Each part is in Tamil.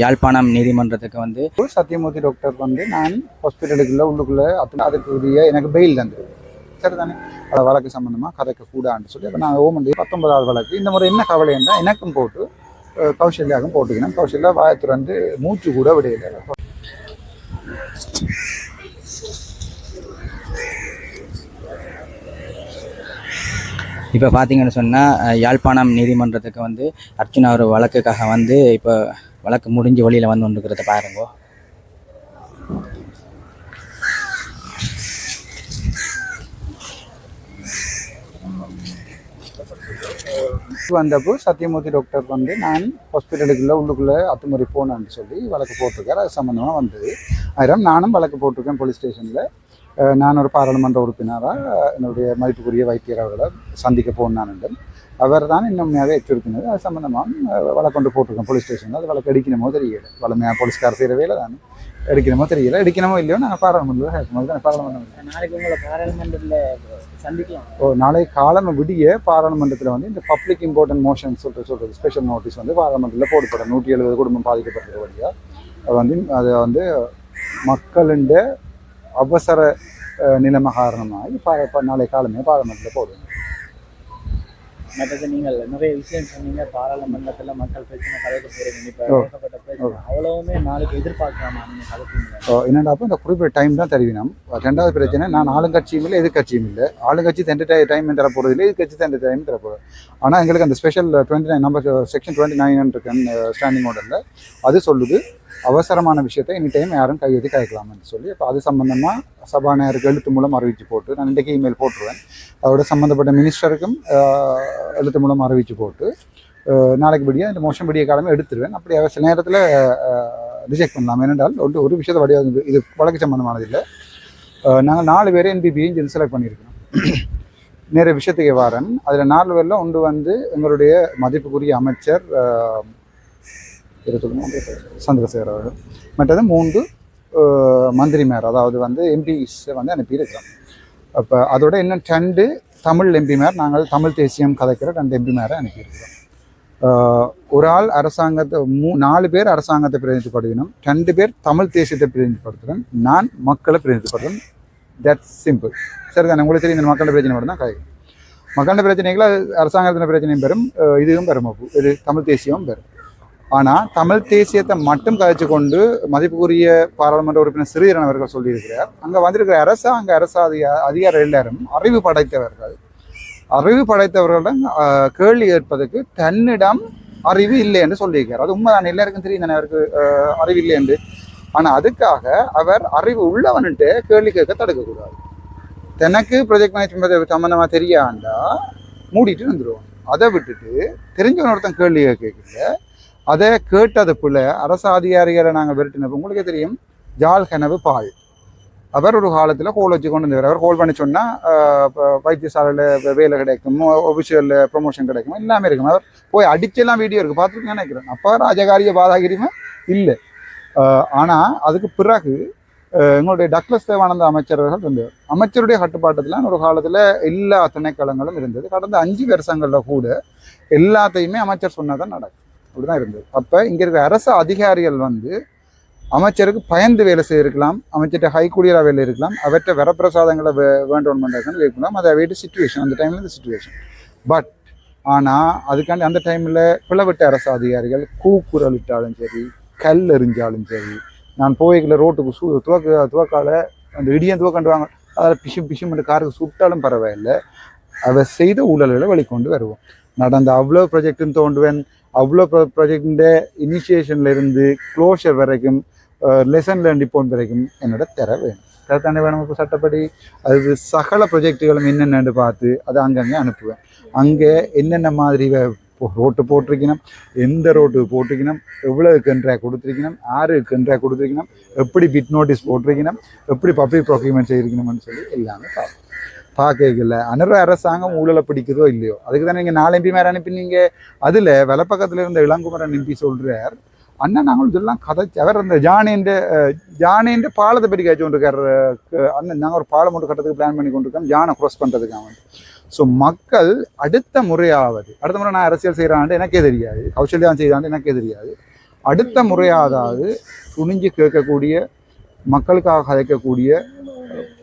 யாழ்ப்பாணம் நீதிமன்றத்துக்கு வந்து சத்தியமூர்த்தி டாக்டர் வந்து நான் ஹாஸ்பிட்டலுக்குள்ள உள்ளுக்குள்ள அது அதுக்குரிய எனக்கு பெயில் தந்தது. சரிதானே? அதை வழக்கு சம்மந்தமாக கதைக்க கூடான்னு சொல்லி அப்போ நான் ஓமண்டி பத்தொன்பதாவது வழக்கு. இந்த முறை என்ன கவலை என்றால் எனக்கும் போட்டு கௌசல்யாவுக்கும் போட்டுக்கணும் கௌசல்யா வாயத்துல வந்து மூச்சு கூட விடையில இப்போ பார்த்தீங்கன்னு சொன்னால் யாழ்ப்பாணம் நீதிமன்றத்துக்கு வந்து அர்ச்சுனா ஒரு வழக்குக்காக வந்து இப்போ வழக்கு முடிஞ்சு வழியில் வந்து கொண்டுக்கிறத பாருங்க. வந்தப்போ சத்தியமூர்த்தி டாக்டர் வந்து நான் ஹாஸ்பிட்டலுக்குள்ளே உள்ளுக்குள்ளே அத்துமுறை போனேன்னு சொல்லி வழக்கு போட்டிருக்காரு. அது சம்மந்தமாக வந்தது. ஆயிரம் நானும் வழக்கு போட்டிருக்கேன் போலீஸ் ஸ்டேஷனில் நான் ஒரு பாராளுமன்ற உறுப்பினராக என்னுடைய மதிப்புக்குரிய வைத்தியர் அவர்களை சந்திக்க போனான் அவர் தான் இன்னுமையாக எச்சரிக்கிறது அது சம்மந்தமாக வழக்கு கொண்டு போட்டிருக்கேன் போலீஸ் ஸ்டேஷனில் அது வழக்கு எடுக்கணுமோ தெரியல. வளமையாக போலீஸ்கார் செய்கிற வேலை தான். எடுக்கணுமோ தெரியல. எடுக்கணுமோ இல்லையோ நாங்கள் பாராளுமன்றத்தில் கேட்கணும் தான் பாராளுமன்றம் நாளைக்கு உங்களை பாராளுமன்றத்தில் சந்திக்கலாம். ஓ நாளை காலம் விடிய பாராளுமன்றத்தில் வந்து இந்த பப்ளிக் இம்பார்ட்டன்ட் மோஷன் சொல்லிட்டு சொல்கிறது ஸ்பெஷல் நோட்டீஸ் வந்து பாராளுமன்றத்தில் போடப்படும். நூற்றி எழுபது குடும்பம் பாதிக்கப்பட்டிருக்க வழியாக அது வந்து அது வந்து மக்களின் அவசர நிலைமை காரணமாக ப- நாளை காலமே பாராளுமன்றத்தில் போடுவோம் மற்றது நீங்கள் நிறைய விஷயம் சொன்னீங்க பாராளுமன்றத்தில் மக்கள் பிரச்சனை கலைக்க போகிறீங்க இப்போ பிரச்சனை அவ்வளவுமே நாளைக்கு எதிர்பார்க்காம நீங்கள் கலைப்பீங்க என்னடா அப்போ இந்த குறிப்பிட்ட டைம் தான் தெரிவினம் ரெண்டாவது பிரச்சனை நான் ஆளுங்கட்சியும் இல்லை எதிர்கட்சியும் இல்லை ஆளுங்கட்சி தண்டு டைம் தர போகிறது இல்லை எதிர்கட்சி தண்டு டைம் தர போகிறது ஆனால் எங்களுக்கு அந்த special twenty nine number section twenty nine இருக்கு ஸ்டாண்டிங் ஆர்டரில் அது சொல்லுது அவசரமான விஷயத்தை எனி டைம் யாரும் கையெழுதி கேட்கலாம்னு சொல்லி அப்போ அது சம்மந்தமாக சபாநாயகருக்கு எழுத்து மூலம் அறிவிச்சு போட்டு நான் இன்றைக்கி இமெயில் போட்டுருவேன். அதோட சம்மந்தப்பட்ட மினிஸ்டருக்கும் எழுத்து மூலம் அறிவிச்சு போட்டு நாளைக்கு படியாக இந்த மோஷன் படிய காலமே எடுத்துருவேன். அப்படி அவ சில நேரத்தில் ரிஜெக்ட் பண்ணலாம். ஏனென்றால் ஒரு ஒரு விஷயத்தை வடிவாக இது வழக்கு சம்மந்தமானது இல்லை. நாங்கள் நாலு பேரே என்பிபியும் செலக்ட் பண்ணியிருக்கோம் நிறைய விஷயத்துக்கு வாரன். அதில் நாலு பேரில் ஒன்று வந்து எங்களுடைய மதிப்புக்குரிய அமைச்சர் ஆஹ், சந்திரசேகர் அவர்கள். மற்றது மூன்று மந்திரிமார் மந்திரி மேர் அதாவது வந்து எம்பிஸ் வந்து அனுப்பியிருக்கிறோம் அப்போ அதோட இன்னும் ரெண்டு தமிழ் எம்பி மேர் நாங்கள் தமிழ் தேசியம் கதைக்கிற ரெண்டு எம்பிமாரை அனுப்பியிருக்கிறோம். ஒரு ஆள் அரசாங்கத்தை மூ நாலு பேர் அரசாங்கத்தை பிரதிநிதிப்படுத்தணும் ரெண்டு பேர் தமிழ் தேசியத்தை பிரதிநிதிப்படுத்துகிறேன் நான் மக்களை பிரதிநிதிப்படுத்துகிறேன் தட்ஸ் சிம்பிள் சரிதானே? உங்களுக்கு தெரியும் இந்த மக்களோட பிரச்சனை மட்டும் தான் கதை. மக்களோட பிரச்சனைகளை அரசாங்கத்தின பிரச்சனையும் பெறும் இதுவும் பெறும் அப்போ. இது தமிழ் தேசியமும் பெறும். ஆனால் தமிழ் தேசியத்தை மட்டும் கதைச்சு கொண்டு மதிப்புக்குரிய பாராளுமன்ற உறுப்பினர் சிறீரன் அவர்கள் சொல்லியிருக்கிறார். அங்கே வந்திருக்கிற அரசாங்க அரசு அதிக அதிகார எல்லாரும் அறிவு படைத்தவர்கள். அறிவு படைத்தவர்களிடம் கேள்வி கேட்பதற்கு தன்னிடம் அறிவு இல்லை என்று சொல்லியிருக்கிறார். அது உண்மைதான்? எல்லாருக்கும் தெரியும் தானே அவருக்கு அறிவு இல்லை என்று. ஆனால் அதுக்காக அவர் அறிவு உள்ளவன்ட்டு கேள்வி கேட்க தடுக்கக்கூடாது. தனக்கு ப்ரொஜெக்ட் மேனேஜ்மெண்ட் சம்மந்தமாக தெரியாண்டா மூடிட்டு வந்துடுவோம் அதை விட்டுட்டு தெரிஞ்சவன் ஒருத்தன் கேள்வி கேட்க அதை கேட்டது பிள்ளை அரசு அதிகாரிகளை நாங்கள் விரட்டினப்போ உங்களுக்கே தெரியும் ஜால் கனவு பால். அவர் ஒரு காலத்தில் கோல் வச்சு கொண்டு வந்தவர். அவர் கோல் பண்ணி சொன்னால் வைத்தியசாலையில் வேலை கிடைக்கும் ஒஃபிஷியலில் ப்ரொமோஷன் கிடைக்கும் எல்லாமே இருக்கும். அவர் போய் அடிச்செல்லாம் வீடியோ இருக்குது பார்த்துருக்கேன் நினைக்கிறேன். அப்போ ராஜகாரிய பாதாகிரியுமே இல்லை. ஆனால் அதுக்கு பிறகு எங்களுடைய டக்ளஸ் தேவானந்த அமைச்சர்கள் இருந்தார் அமைச்சருடைய கட்டுப்பாட்டத்தில் ஒரு காலத்தில் எல்லா திணைக்களங்களும் இருந்தது. கடந்த அஞ்சு வருஷங்களில் கூட எல்லாத்தையுமே அமைச்சர் சொன்னதான் நடக்கும். அப்படிதான் இருந்தது. அப்போ இங்கே இருக்கிற அரசு அதிகாரிகள் வந்து அமைச்சருக்கு பயந்து வேலை செய்திருக்கலாம் அமைச்சர்கிட்ட ஹைக்கூலியராக வேலை இருக்கலாம் அவற்றை வரப்பிரசாதங்களை வே வேண்டும் பண்ணுறதுன்னு இருக்கலாம் அதை வீட்டு சுச்சுவேஷன் அந்த டைமில் இந்த சுச்சுவேஷன் பட் ஆனால் அதுக்காண்டி அந்த டைமில் பிளவிட்ட அரசு அதிகாரிகள் கூக்குரலிட்டாலும் சரி கல் எறிஞ்சாலும் சரி நான் போய்க்குள்ள ரோட்டுக்கு சூ துவக்க துவக்கால அந்த இடியன் துவக்கண்டுவாங்க அதில் பிஷு பிஷுமெண்டு காருக்கு சுட்டாலும் பரவாயில்லை. அவ செய்த ஊழல்களை வெளிக்கொண்டு வருவோம். நடந்த அவ்வளோ ப்ராஜெக்ட்னு தோண்டுவேன் அவ்வளோ ப்ராஜெக்டிൻ്റെ இனிஷியேஷன்ல இருந்து க்ளோஷர் வரைக்கும் லெசன் லேர்ன் டிப்போன் வரைக்கும் என்னோட திற வேணும். தரத்தானே வேணும் இப்போ சட்டப்படி. அது சகல ப்ரொஜெக்டுகளும் என்னென்னு பார்த்து அதை அங்கங்கே அனுப்புவேன். அங்கே என்னென்ன மாதிரி ரோட்டு போட்டிருக்கணும் எந்த ரோட்டு போட்டிருக்கணும் எவ்வளவு கன்ட்ராக்ட் கொடுத்துருக்கணும் யாரு கன்ட்ராக்ட் கொடுத்துருக்கணும் எப்படி பிட் நோட்டீஸ் போட்டிருக்கணும் எப்படி பப்ளிக் ப்ரொக்யூமெண்ட் செய்திருக்கணும்னு சொல்லி எல்லாமே பார்ப்போம் பார்க்கல அனுர அரசாங்கம் ஊழலை பிடிக்குதோ இல்லையோ? அதுக்கு தானே நீங்கள் நாலு எம்பி மேலே அனுப்பினீங்க. அதில் வலப்பக்கத்தில் இருந்த இளங்குமரன் எம்பி சொல்கிறார் அண்ணா நாங்கள் இதெல்லாம் கதைச்சு அவர் அந்த ஜானேன்ற ஜானேன்ற பாலத்தை பற்றி காய்ச்சி கொண்டிருக்காரு அண்ணன் நாங்கள் ஒரு பாலம் ஒன்று கட்டுறதுக்கு பிளான் பண்ணி கொண்டிருக்கோம். ஜானை க்ராஸ் பண்ணுறதுக்காக ஸோ மக்கள் அடுத்த முறையாவது அடுத்த முறை நான் அரசியல் செய்கிறான்ட்டு எனக்கே தெரியாது. கௌசல்யான் செய்கிறான்ட்டு எனக்கே தெரியாது. அடுத்த முறையாவது துணிஞ்சு கேட்கக்கூடிய மக்களுக்காக கதைக்கக்கூடிய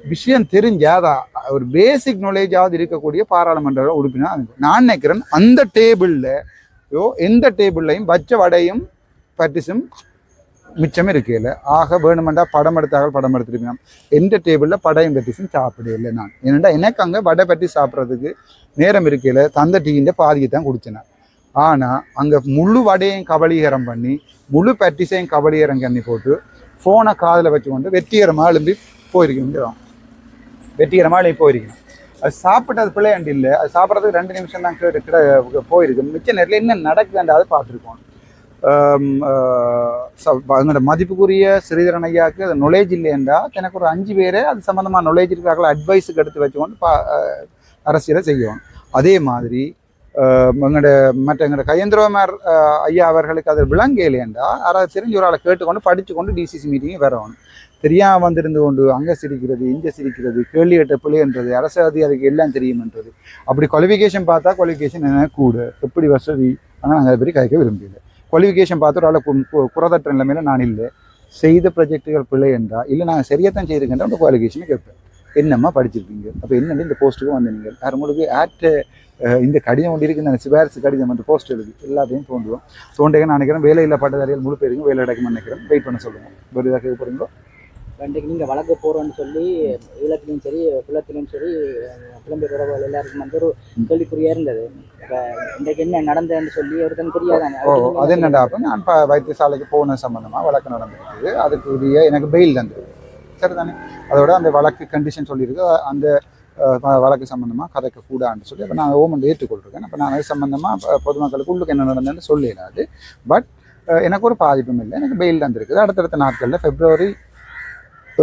விஷயம் தெரிஞ்சாதா ஒரு பேசிக் நாலேஜாவது இருக்கக்கூடிய பாராளுமன்ற உறுப்பினர் நான் நினைக்கிறேன் அந்த டேபிளில் யோ எந்த டேபிள்லையும் வச்ச வடையும் பட்டிசும் மிச்சம் இருக்கையில் ஆக வேணுமெண்டா படம் எடுத்தார்கள் படம் எடுத்துருக்கணும் எந்த டேபிளில் படையும் பட்டிசும் சாப்பிடல நான். ஏனெண்டா எனக்கு அங்கே வடை பட்டி சாப்பிட்றதுக்கு நேரம் இருக்கையில் தந்த டீயின் பாதியை தான் குடிச்சினேன் ஆனால் அங்கே முழு வடையும் கபலீகரம் பண்ணி முழு பட்டிசையும் கபலீகரம் பண்ணி போட்டு ஃபோனை காதில் வச்சுக்கொண்டு வெற்றிகரமாக எழும்பி போயிருக்கணும் வெற்றிகரமாக எழுப்பி போயிருக்கணும் அது சாப்பிட்டது பிள்ளையாண்டு இல்லை. அது சாப்பிட்றதுக்கு ரெண்டு நிமிஷம் தான் கிட்ட கிட்ட போயிருக்கு மிச்ச நேரத்தில் என்ன நடக்குதுன்றாவது பார்த்துருக்கோம். அதனோட மதிப்புக்குரிய ஸ்ரீதரன் ஐயாவுக்கு அது நொலேஜ் இல்லையண்டா. எனக்கு ஒரு அஞ்சு பேரை அது சம்மந்தமாக நொலேஜ் இருக்கிறாங்களா அட்வைஸுக்கு எடுத்து வச்சுக்கொண்டு பா அரசியலை செய்வோம். அதே மாதிரி எங்களோட மற்ற எங்களோட கயந்திரமார் ஐயா அவர்களுக்கு அது விளங்கலையண்டா யாராவது தெரிஞ்ச ஒரு ஆளை கேட்டுக்கொண்டு படித்து கொண்டு டிசிசி மீட்டிங்கு வரணும். தெரியாம வந்திருந்து கொண்டு அங்கே சிரிக்கிறது இங்கே சிரிக்கிறது கேள்வி கட்ட பிள்ளைன்றது அரசு அதிகாரிக்கு எல்லாம் தெரியும்ன்றது அப்படி குவாலிஃபிகேஷன் பார்த்தா குவாலிஃபிகேஷன் என்ன? கூட. எப்படி வசதி? ஆனால் நாங்கள் அதை பற்றி கதைக்க விரும்பல குவாலிஃபிகேஷன் பார்த்து ஒரு ஆளை குறதற்ற நிலைமையில நான் இல்லை. செய்த ப்ரொஜெக்டுகள் பிள்ளை என்றால் இல்லை நாங்கள் சரியாத்தான் செய்திருக்கின்ற அந்த குவாலிஃபிகேஷனை கேட்பேன். என்னம்மா படிச்சிருக்கீங்க? அப்போ என்னென்னு இந்த போஸ்ட்டுக்கு வந்தீங்க யார் உங்களுக்கு ஆட் இந்த கடிதம் ஒன்று இருக்குது அந்த சிபாரிசு கடிதம் அந்த போஸ்ட் எழுதி எல்லாத்தையும் தோன்றுவோம். தோண்டேங்க நான் நினைக்கிறேன் வேலையில்லா பட்டதாரிகள் முழு பேருக்கும் வேலை கிடைக்கும்னு நினைக்கிறேன். வெயிட் பண்ண சொல்லுங்கள் வேறு ஏதாவது கேட்க போகிறீங்களோ இன்றைக்கு நீங்கள் வழக்கு போகிறோன்னு சொல்லி ஈழத்துலையும் சரி குளத்திலையும் சரி புலம்பெயர் உறவுகள் எல்லாருக்கும் வந்து ஒரு கேள்விக்குறியாக இருந்தது. இப்போ இன்றைக்கு என்ன நடந்ததுன்னு சொல்லி ஒருத்தன் தெரியாதானே? அது என்ன என்னடா அப்போ? நான் ப- வைத்தியசாலைக்கு போன சம்மந்தமாக வழக்கு நடந்திருக்குது அதுக்குரிய எனக்கு பெயில் தந்தது சரிதானே? அதோட அந்த வழக்கு கண்டிஷன் சொல்லியிருக்கு. அந்த வழக்கு சம்மந்தமாக கதைக்க கூடான்னு சொல்லி அப்போ நான் ஓமன் ஏற்றுக்கொள்கிறேன் அப்போ நான் அது சம்மந்தமாக பொதுமக்களுக்கு உள்ளுக்கு என்ன நடந்ததுன்னு சொல்லிடாது. பட் எனக்கு ஒரு பாதிப்பும் இல்லை. எனக்கு பெயில் தந்திருக்குது. அடுத்தடுத்த நாட்களில் பிப்ரவரி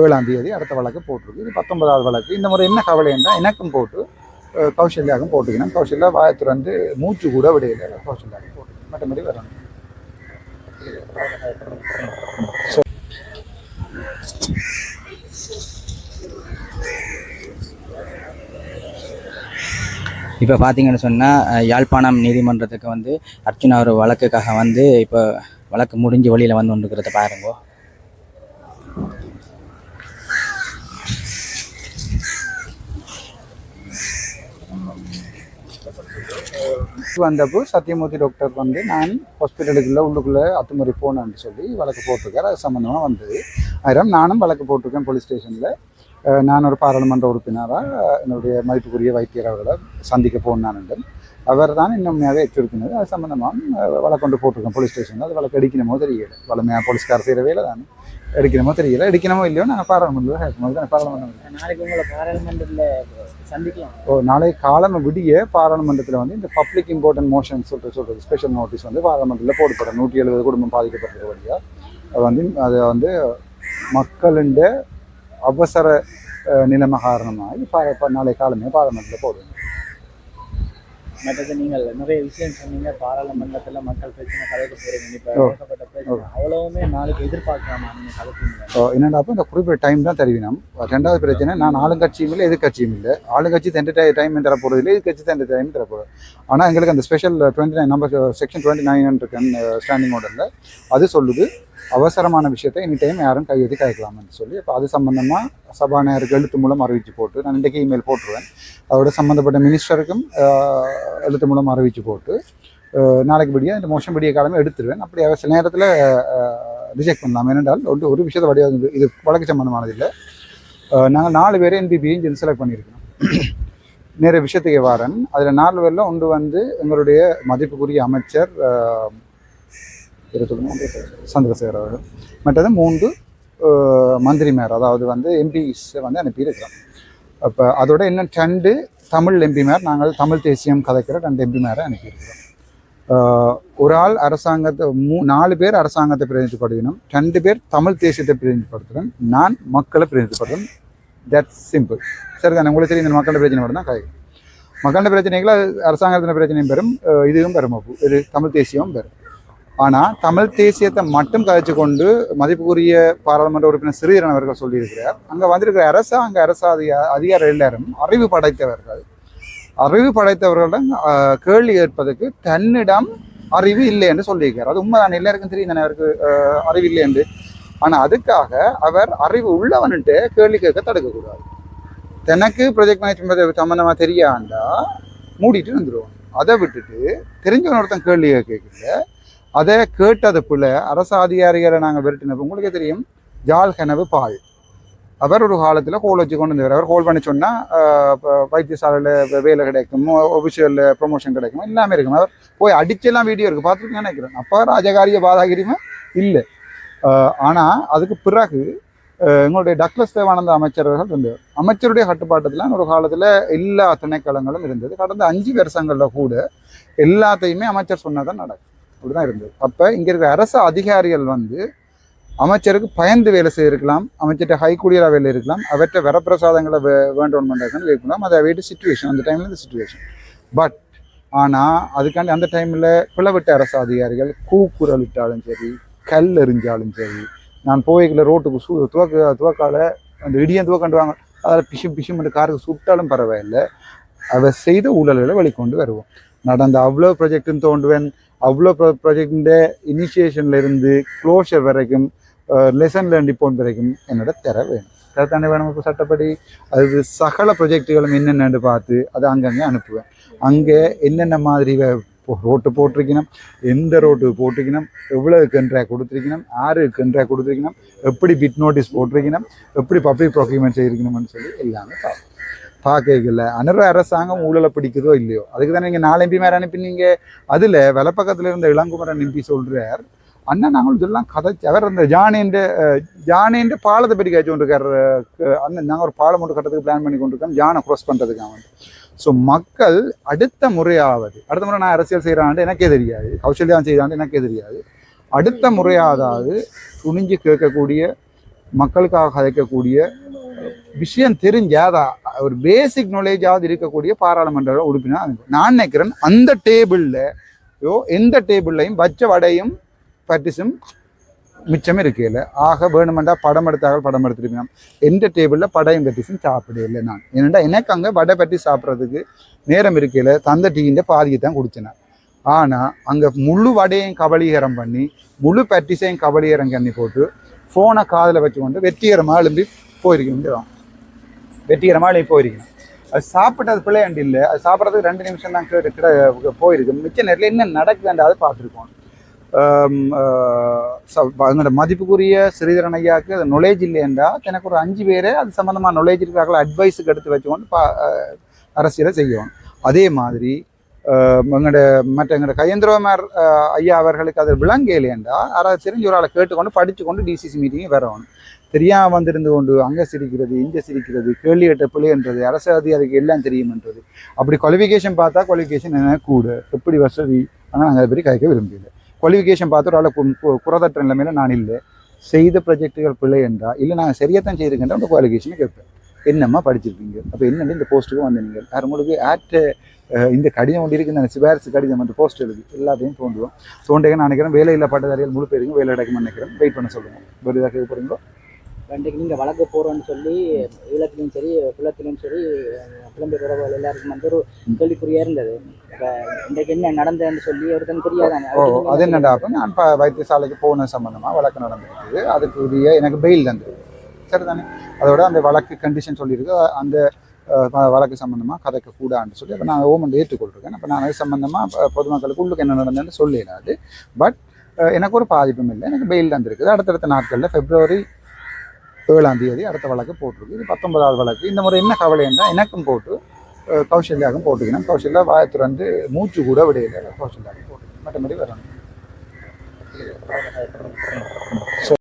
ஏழாம் தேதி அடுத்த வழக்கு போட்டிருக்கு. இது பத்தொன்பதாவது வழக்கு. இந்த முறை என்ன கவலை எனக்கும் போட்டு கௌசல்யாவுக்கும் போட்டுக்கணும் கௌசல்யா வாயை வந்து மூச்சு கூட விடையில கௌசல்யாவுக்கும் போட்டுக்கணும் மற்றபடி வரணும் இப்போ பார்த்தீங்கன்னு சொன்னால் யாழ்ப்பாணம் நீதிமன்றத்துக்கு வந்து அர்ச்சனா ஒரு வழக்குக்காக வந்து இப்போ வழக்கு முடிஞ்சு வழியில் வந்து கொண்டிருக்கிறத பாருங்கோ. வந்தப்போ சத்யமூர்த்தி டாக்டர் வந்து நான் ஹாஸ்பிட்டலுக்குள்ளே உள்ளுக்குள்ளே அத்துமுறை போனேன்னு சொல்லி வழக்கு போட்டிருக்கார். அது சம்மந்தமாக வந்தது. ஆயிரம் நானும் வழக்கு போட்டிருக்கேன் போலீஸ் ஸ்டேஷனில் நான் ஒரு பாராளுமன்ற உறுப்பினராக என்னுடைய மதிப்புக்குரிய வைத்தியர் அவர்களை சந்திக்க போனான் அவர் தான் இன்னுமையாக எச்சரிக்கிறது அது சம்மந்தமாக வழக்கொண்டு போட்டிருக்கேன் போலீஸ் ஸ்டேஷனில் அது வழக்கு அடிக்கணுமோ தெரியல. வளமையாக போலீஸ்கார் செய்கிற வேலை தானே. எடுக்கணுமோ தெரியல. எடுக்கணுமோ இல்லையோ நாங்கள் பாராளுமன்றத்தில் கேட்கணும் தானே பாராளுமன்றம்? நாளைக்கு உங்களை பாராளுமன்றத்தில் சந்திக்கலாம். ஓ நாளை காலம் விடிய பாராளுமன்றத்தில் வந்து இந்த பப்ளிக் இம்பார்ட்டன்ட் மோஷன் சொல்லிட்டு சொல்கிறது ஸ்பெஷல் நோட்டீஸ் வந்து பாராளுமன்றத்தில் போடப்படும். நூற்றி எழுபது குடும்பம் பாதிக்கப்பட்டிருக்க வழியாக அது வந்து அதை வந்து மக்களுண்ட அவசர நிலைமை காரணமாக நாளை காலமே பாராளுமன்றத்தில் போடுவோம். மற்றது நீங்கள் நிறைய விஷயம் சொன்னீங்க. பாராளுமன்றத்தில் மக்கள் பிரச்சனை கலைக்க போகிறீங்க இப்போ அவ்வளவுமே நாளைக்கு எதிர்பார்க்கலாமா ஸோ என்னடா அப்போ இந்த குறிப்பிட்ட டைம் தான் தருவினோம் ரெண்டாவது பிரச்சனை நான் ஆளுங்கட்சியும் இல்லை எதிர்கட்சியும் இல்லை. ஆளுங்கட்சி தண்டு டைம் தர போகிறது இல்லை எதிர்கட்சி தண்டு டைம் தர போகிறது ஆனால் எங்களுக்கு அந்த special twenty nine number section twenty nine இருக்கேன் ஸ்டாண்டிங் ஆர்டரில் அது சொல்லுது அவசரமான விஷயத்தை எனி டைம் யாரும் கையெழுதி கேட்கலாம்னு சொல்லி. அப்போ அது சம்மந்தமாக சபாநாயகருக்கு எழுத்து மூலம் அறிவிச்சு போட்டு நான் இன்றைக்கி இமெயில் போட்டுருவேன். அதோட சம்மந்தப்பட்ட மினிஸ்டருக்கும் எழுத்து மூலம் அறிவிச்சு போட்டு நாளைக்கு படியாக இந்த மோஷன் விடிய காலமே எடுத்துருவேன். அப்படி சில நேரத்தில் ரிஜெக்ட் பண்ணலாம். ஏனென்றால் ஒரு ஒரு விஷயத்தை வடிவாக இது வழக்கு சம்பந்தமானது இல்லை. நாங்கள் நாலு பேரை என்பிபியும் செலக்ட் பண்ணியிருக்கோம் நிறைய விஷயத்துக்கு வாரன். அதில் நாலு பேரில் ஒன்று வந்து எங்களுடைய மதிப்புக்குரிய அமைச்சர் சந்திரசேகர் அவர்கள். மற்றது மூன்று அஹ், மந்திரிமார் அதாவது வந்து எம்பிஸை வந்து அனுப்பியிருக்கிறோம். அப்போ அதோட இன்னும் ரெண்டு தமிழ் எம்பிமார் நாங்கள் தமிழ் தேசியம் கதைக்கிற ரெண்டு எம்பிமாரை அனுப்பியிருக்கிறோம். ஒரு ஆள் அரசாங்கத்தை மூ நாலு பேர் அரசாங்கத்தை பிரதிநிதிப்படுத்தணும் ரெண்டு பேர் தமிழ் தேசியத்தை பிரதிநிதிப்படுத்துகிறேன் நான் மக்களை பிரதிநிதிப்படுத்துறேன் தட்ஸ் சிம்பிள் சரி தானே உங்களுக்கு தெரியும் இந்த மக்களோட பிரச்சனை மட்டும் தான் கதை. மக்களோட பிரச்சனைகள் அரசாங்கத்தின் அரசாங்கத்தின பிரச்சனையும் பெறும் இதுவும் பெறும். அப்போ இது தமிழ் தேசியமும் பெறும். ஆனால் தமிழ் தேசியத்தை மட்டும் கதைச்சு கொண்டு மதிப்புக்குரிய பாராளுமன்ற உறுப்பினர் சிறீரன் அவர்கள் சொல்லியிருக்கிறார். அங்கே வந்திருக்கிற அரசாங்க அரசு அதிகா எல்லாரும் அறிவு படைத்தவர்கள். அறிவு படைத்தவர்களிடம் கேள்வி கேட்பதற்கு தன்னிடம் அறிவு இல்லை என்று சொல்லியிருக்கார் அது உண்மைதான். எல்லாருக்கும் தெரியும் தானே அவருக்கு அறிவு இல்லை என்று. ஆனால் அதுக்காக அவர் அறிவு உள்ளவன்ட்டு கேள்வி கேட்க தடுக்கக்கூடாது. தனக்கு ப்ரொஜெக்ட் மேனேஜ்மெண்ட் சம்மந்தமாக தெரியாண்டா மூடிட்டு வந்துடுவோம் அதை விட்டுட்டு தெரிஞ்சவன் ஒருத்தன் கேள்வி கேட்கல. அதை கேட்டது பிள்ளை அரசு அதிகாரிகளை நாங்கள் விரட்டினப்போ உங்களுக்கே தெரியும். ஜால் கனவு பால் அவர் ஒரு காலத்தில் கோல் வச்சு கொண்டு வந்தார் அவர் கோல் பண்ணி சொன்னால் வைத்தியசாலையில் வேலை கிடைக்கும் ஒஃபிஷியலில் ப்ரொமோஷன் கிடைக்கும் எல்லாமே இருக்கும் அவர் போய் அடிச்செல்லாம் வீடியோ இருக்குது பார்த்துருக்கேன் நினைக்கிறேன் அப்போ ராஜகாரிய பாதாகிரியுமே இல்லை ஆனால் அதுக்கு பிறகு எங்களுடைய டக்ளஸ் தேவானந்த அமைச்சர்கள் இருந்தார் அமைச்சருடைய கட்டுப்பாட்டத்தில் ஒரு காலத்தில் எல்லா திணைக்களங்களும் இருந்தது கடந்த அஞ்சு வருஷங்களில் கூட எல்லாத்தையுமே அமைச்சர் சொன்னதான் நடக்கும் அப்படிதான் இருந்தது அப்போ இங்கே இருக்கிற அரசு அதிகாரிகள் வந்து அமைச்சருக்கு பயந்து வேலை செய்திருக்கலாம் அமைச்சர்கிட்ட ஹை வேலை இருக்கலாம் அவற்றை வரப்பிரசாதங்களை வே வேண்டும் பண்ணுறதுன்னு இருக்கலாம் அதை வீட்டு சுச்சுவேஷன் அந்த டைமில் இந்த சுச்சுவேஷன் பட் ஆனால் அதுக்காண்டி அந்த டைமில் பிளவிட்ட அரசு அதிகாரிகள் கூக்குரலிட்டாலும் சரி கல் எறிஞ்சாலும் சரி நான் போய்க்குள்ள ரோட்டுக்கு சூ துவக்க துவக்கால அந்த இடியன் துவக்கண்டுவாங்க அதில் பிஷு பிஷுமென்று காருக்கு சுட்டாலும் பரவாயில்லை. அவ செய்த ஊழல்களை வெளிக்கொண்டு வருவோம். நடந்த அவ்வளோ ப்ராஜெக்ட்னு தோண்டுவேன் அவ்வளோ ப்ராஜெக்டிൻ്റെ இனிஷியேஷன்ல இருந்து க்ளோஷர் வரைக்கும் லெசன் லேர்ன் ரிப்போர்ட் வரைக்கும் என்னோட தர வேணும். தரத்தானே வேணும் இப்போ சட்டப்படி? அது சகல ப்ரொஜெக்டுகளும் என்னென்னு பார்த்து அதை அங்கங்கே அனுப்புவேன். அங்கே என்னென்ன மாதிரி ரோட்டு போட்டிருக்கணும் எந்த ரோட்டு போட்டிருக்கணும் எவ்வளோ கண்ட்ரா கொடுத்துருக்கணும் யாரு கண்ட்ரா கொடுத்துருக்கணும் எப்படி பிட் நோட்டீஸ் போட்டிருக்கணும் எப்படி பப்ளிக் ப்ரொக்யூமெண்ட் செய்திருக்கணும்னு சொல்லி எல்லாமே பார்ப்போம் பார்க்கல அனுர அரசாங்கம் ஊழலை பிடிக்குதோ இல்லையோ? அதுக்கு தானே நீங்கள் நாலு எம்பி மேலே அனுப்பினீங்க அதில் வலப்பக்கத்தில் இருந்த இளங்குமரன் எம்பி சொல்கிறார் அண்ணன் நாங்கள் இதெல்லாம் கதைச்சு அவர் அந்த ஜானேன்ற ஜானேன்ற பாலத்தை பற்றி காய்ச்சி கொண்டிருக்கார் அண்ணன். நாங்கள் ஒரு பாலம் ஒன்று கட்டுறதுக்கு பிளான் பண்ணி கொண்டிருக்கோம். ஜானை க்ராஸ் பண்ணுறதுக்கு அவன். ஸோ மக்கள் அடுத்த முறையாவது அடுத்த முறை நான் அரசியல் செய்கிறான்ட்டு எனக்கே தெரியாது. கௌசல்யா செய்கிறான்ட்டு எனக்கே தெரியாது. அடுத்த முறையாவது துணிஞ்சு கேட்கக்கூடிய மக்களுக்காக கதைக்கக்கூடிய விஷயம் தெரிஞ்சாதா ஒரு பேசிக் நாலேஜாவது இருக்கக்கூடிய பாராளுமன்ற உறுப்பினர் நான் நினைக்கிறேன் அந்த டேபிளில் யோ எந்த டேபிள்லையும் வச்ச வடையும் பட்டிஸும் மிச்சம் இருக்கையில் ஆக வேணுமெண்டா படம் எடுத்தார்கள் படம் எடுத்திருக்கணும் எந்த டேபிளில் படையும் பட்டிஸும் சாப்பிடல நான். ஏனெண்டா எனக்கு அங்கே வடை பட்டி சாப்பிட்றதுக்கு நேரம் இருக்கையில் தந்த டீன்ற பாதியை தான் குடிச்சேன் ஆனால் அங்கே முழு வடையும் கபலீகரம் பண்ணி முழு பட்டிஸையும் கபலீகரம் பண்ணி போட்டு ஃபோனை காதில் வச்சுக்கொண்டு வெற்றிகரமாக எழும்பி போயிருக்கணும் வெற்றிகரமாக எழும்பி போயிருக்கணும் அது சாப்பிட்டது பிள்ளையாண்டு இல்லை. அது சாப்பிட்றதுக்கு ரெண்டு நிமிஷம் தான் கிட்ட கிட்ட போயிருக்கு மிச்ச நேரத்தில் என்ன நடக்குதுன்றாவது பார்த்துருக்கோம். அதனோட மதிப்புக்குரிய ஸ்ரீதரன் ஐயாவுக்கு அது நொலேஜ் இல்லையென்றா எனக்கு ஒரு அஞ்சு பேரை அது சம்மந்தமாக நொலேஜ் இருக்கிறாங்களா அட்வைஸுக்கு எடுத்து வச்சுக்கொண்டு பா அரசியலை செய்யணும் அதே மாதிரி எங்களோட மற்ற எங்களோட கயந்திரமார் ஐயா அவர்களுக்கு அது விளங்கலையேண்டா யாராவது தெரிஞ்ச ஒரு ஆளை கேட்டுக்கொண்டு படிச்சுக்கொண்டு டிசிசி மீட்டிங்கே வரணும். தெரியாம வந்திருந்து கொண்டு அங்கே சிரிக்கிறது இங்கே சிரிக்கிறது கேள்வி எட்ட பிள்ளைன்றது அரசு அதிகாரிக்கு எல்லாம் தெரியும்ன்றது. அப்படி குவாலிஃபிகேஷன் பார்த்தா குவாலிஃபிகேஷன் என்ன? கூட. எப்படி வசதி? ஆனால் நாங்கள் அதை பற்றி கதைக்க விரும்பல குவாலிஃபிகேஷன் பார்த்து ஒரு ஆளை குறதற்ற நிலைமையில நான் இல்லை. செய்த ப்ரொஜெக்டுகள் பிள்ளை என்றா இல்லை நாங்கள் சரியாகத்தான் செய்திருக்கின்ற அந்த குவாலிஃபிகேஷனை கேட்பேன். என்னம்மா படிச்சிருக்கீங்க? அப்போ என்னென்னு இந்த போஸ்ட்டுக்கு வந்தீங்க யார் உங்களுக்கு ஆட் இந்த கடிதம் ஒன்று இருக்குது அந்த சிபாரிசு கடிதம் அந்த போஸ்ட் எழுதி எல்லாத்தையும் தோண்டுவோம் தோண்டுங்க நான் நினைக்கிறேன் இல்லை பட்டதாரிகள் முழு பேருக்கும் வேலை கிடைக்கும்னு நினைக்கிறேன். வெயிட் பண்ண சொல்லுங்கள் வேறு ஏதாவது கேட்க போகிறீங்களோ இன்றைக்கு நீங்கள் வழக்கு போகிறோன்னு சொல்லி ஈழத்திலையும் சரி குளத்திலையும் சரி புலம்பெயர் உறவுகள் எல்லாருக்கும் வந்து ஒரு கேள்விக்குறியாக இருந்தது. இப்போ இன்றைக்கு என்ன நடந்ததுன்னு சொல்லி ஒருத்தன் தெரியாதானே? ஓ அது என்னடா நான் இப்போ வைத்தியசாலைக்கு போன சம்பந்தமாக வழக்கு நடந்திருக்குது அதுக்குரிய எனக்கு பெயில் தந்தது சரிதானே? அதோட அந்த வழக்கு கண்டிஷன் சொல்லியிருக்கு. அந்த வழக்கு சம்பந்தமாக கதைக்க கூடான்னு சொல்லி அப்போ நான் ஓமன் ஏற்றுக்கொள்கிறேன் அப்போ நான் அது சம்பந்தமாக பொதுமக்களுக்கு உள்ளுக்கு என்ன நடந்ததுன்னு சொல்லிடாது. பட் எனக்கு ஒரு பாதிப்பும் இல்லை. எனக்கு பெயில் தந்திருக்குது அடுத்தடுத்த நாட்களில் பிப்ரவரி ஏழாம் தேதி அடுத்த வழக்கு போட்டிருக்கு. இது பத்தொன்பதாவது வழக்கு. இந்த முறை என்ன கவலை என்றால் எனக்கும் போட்டு கௌசல்யாவுக்கும் போட்டுக்கணும் கௌசல்யா வாயை வந்து மூச்சு கூட விடையில கௌசல்யாவுக்கும் போட்டுக்கணும் மற்றபடி வரணும்